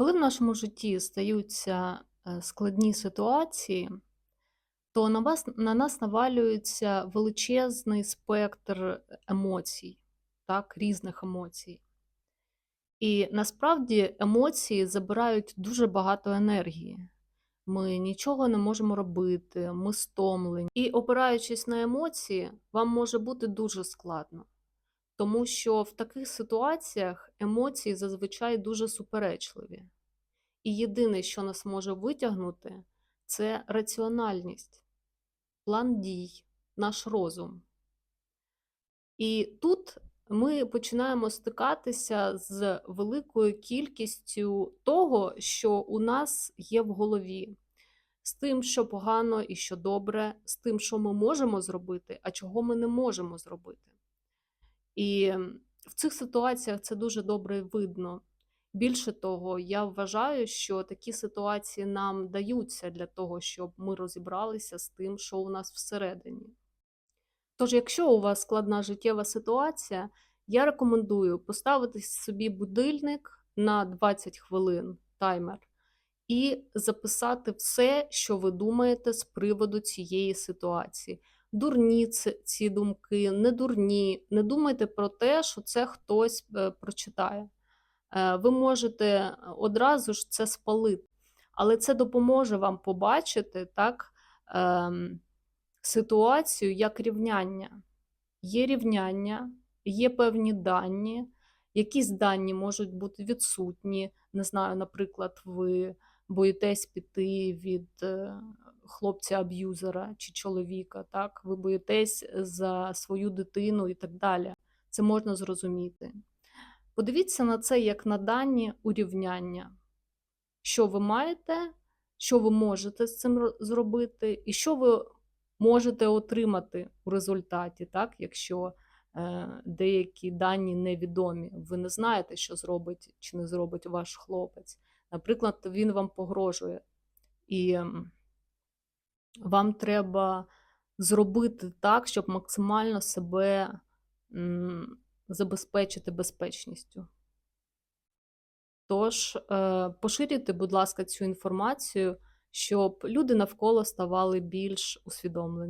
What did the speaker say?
Коли в нашому житті стаються е, складні ситуації, то на вас на нас навалюється величезний спектр емоцій, так, різних емоцій. І насправді емоції забирають дуже багато енергії. Ми нічого не можемо робити, ми стомлені. І опираючись на емоції, вам може бути дуже складно. Тому що в таких ситуаціях емоції зазвичай дуже суперечливі. І єдине, що нас може витягнути, це раціональність, план дій, наш розум. І тут ми починаємо стикатися з великою кількістю того, що у нас є в голові, з тим, що погано і що добре, з тим, що ми можемо зробити, а чого ми не можемо зробити. І в цих ситуаціях це дуже добре видно. Більше того, я вважаю, що такі ситуації нам даються для того, щоб ми розібралися з тим, що у нас всередині. Тож, якщо у вас складна життєва ситуація, я рекомендую поставити собі будильник на 20 хвилин таймер і записати все, що ви думаєте з приводу цієї ситуації. Дурні ці думки, не дурні. Не думайте про те, що це хтось е, прочитає. Е, ви можете одразу ж це спалити, але це допоможе вам побачити так, ем, ситуацію як рівняння. Є рівняння, є певні дані, якісь дані можуть бути відсутні. Не знаю, наприклад, ви боїтесь піти від е, хлопця-аб'юзера чи чоловіка, так? ви боїтесь за свою дитину і так далі. Це можна зрозуміти. Подивіться на це як на дані урівняння, що ви маєте, що ви можете з цим зробити, і що ви можете отримати у результаті, так, якщо е, деякі дані невідомі, ви не знаєте, що зробить чи не зробить ваш хлопець. Наприклад, він вам погрожує, і вам треба зробити так, щоб максимально себе забезпечити безпечністю. Тож, е, поширюйте, будь ласка, цю інформацію, щоб люди навколо ставали більш усвідомлені.